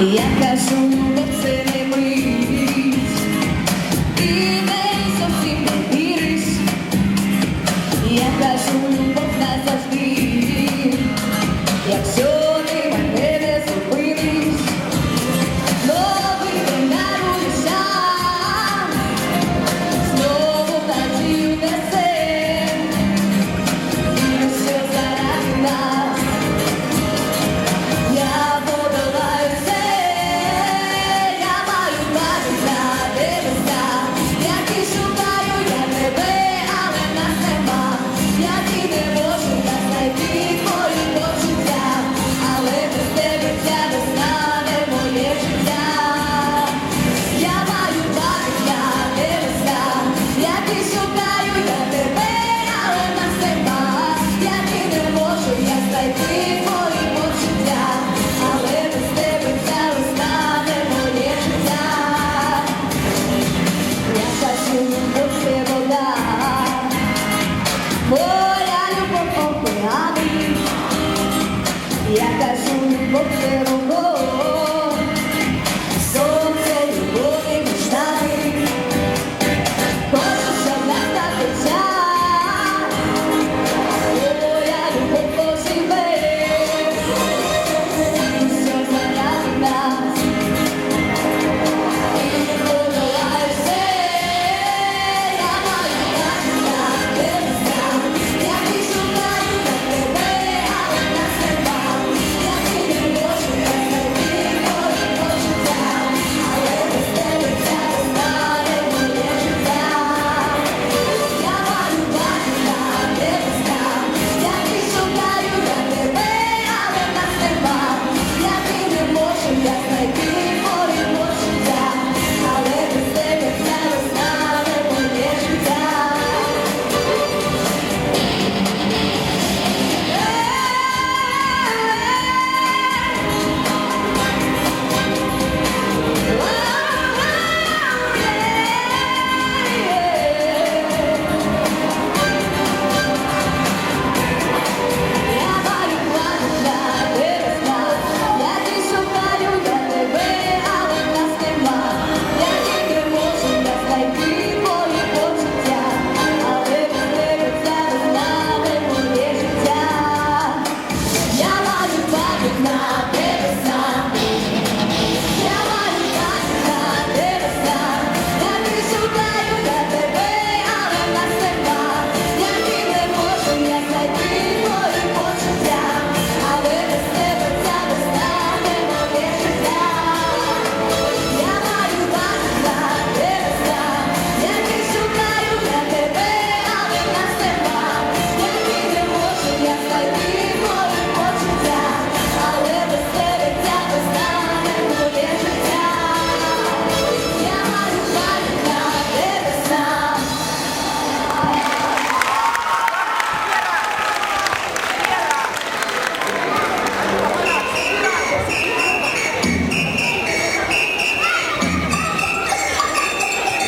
Я кажу, бо це не мить, ти не зовсім не віриш, я кажу, бо нас завжди. Я кажу, не по це